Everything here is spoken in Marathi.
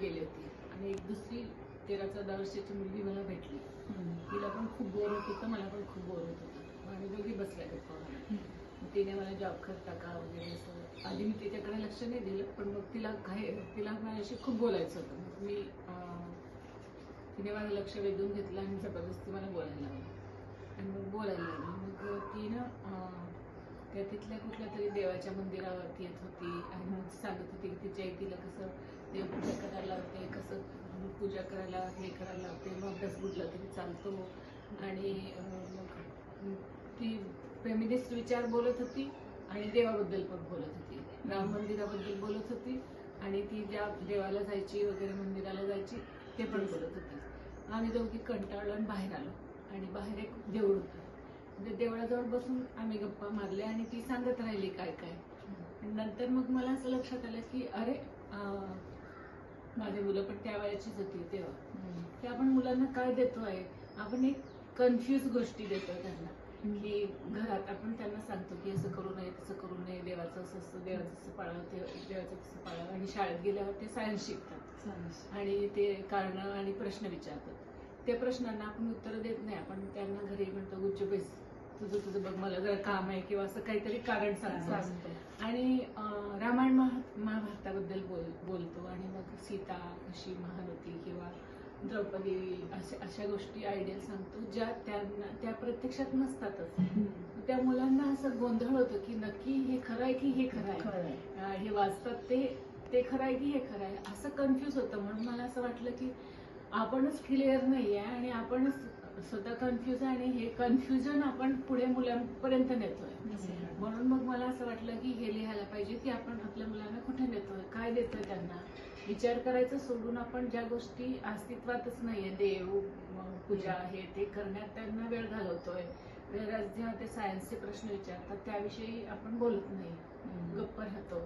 गेली होती. आणि एक दुसरी तेरा चौदा वर्षाची मुलगी मला भेटली. तिला पण खूप बोर होत होतं मला पण खूप बोर होत होतं. आणि दोघी बसल्या गप्पा तिने मला जॉब करता का वगैरे असं. आधी मी तिच्याकडे लक्ष नाही दिलं पण मग तिला काय तिला माझ्याशी खूप बोलायचं होतं. मग मी तिने माझं लक्ष वेधून घेतलं आणि जबरदस्ती मला बोलायला लागली आणि मग बोलायला लागली. मग ती तर त्या तिथल्या कुठल्या तरी देवाच्या मंदिरावरती येत होती आणि मग सांगत होती की तिच्या आई तिला कसं देवपूजा करायला लावते कसं पूजा करायला हे करायला लावते मग अभ्यास कुठला तरी चालतो. आणि मग ती फेमिनिस्ट विचार बोलत होती आणि देवाबद्दल पण बोलत होती. राम मंदिराबद्दल बोलत होती आणि ती ज्या देवाला जायची वगैरे मंदिराला जायची ते पण बोलत होती. आम्ही दोघी कंटाळून आणि बाहेर आलो. आणि बाहेर एक देऊळ होतं. देवळाजवळ बसून आम्ही गप्पा मारल्या आणि ती सांगत राहिली काय काय. नंतर मग मला असं लक्षात आलं की अरे माझी मुलं पण त्या वयाचीच होती तेव्हा. की आपण मुलांना काय देतोय आपण एक कन्फ्युज गोष्टी देतोय त्यांना. की घरात आपण त्यांना सांगतो की असं करू नये तसं करू नये देवाचं असं असतं देवाचं असं पाळावं ते देवाचं तसं पाळावं आणि शाळेत गेल्यावर ते सायन्स शिकतात. आणि ते कारण आणि प्रश्न विचारतात. त्या प्रश्नांना आपण उत्तर देत नाही. आपण त्यांना घरी म्हणतो गुच्छ बेस तुझं तुझं बघ मला जरा काम आहे किंवा असं काहीतरी कारण सांगतो. आणि रामायण महा महाभारताबद्दल बोल बोलतो आणि मग सीता कशी महान होती किंवा द्रौपदी अशा अशा गोष्टी आयडिया सांगतो ज्या त्यांना त्या प्रत्यक्षात नसतातच. त्या मुलांना असं गोंधळ होतं की नक्की हे खरं आहे की हे खरं आहे? हे वाचतात ते ते खरं आहे की हे खरं आहे? असं कन्फ्युज होतं. म्हणून मला असं वाटलं की आपणच क्लिअर नाही आहे आणि आपणच स्वतः कन्फ्युज आहे आणि हे कन्फ्युजन आपण पुढे मुलांपर्यंत नेतोय. म्हणून मग मला असं वाटलं की हे लिहायला पाहिजे की आपण आपल्या मुलांना कुठे नेतोय काय देतोय त्यांना? विचार करायचं सोडून आपण ज्या गोष्टी अस्तित्वातच नाहीये देव पूजा हे ते करण्यात त्यांना वेळ घालवतोय. जेव्हा ते सायन्सचे प्रश्न विचारतात त्याविषयी आपण बोलत नाही. गप्प राहतो.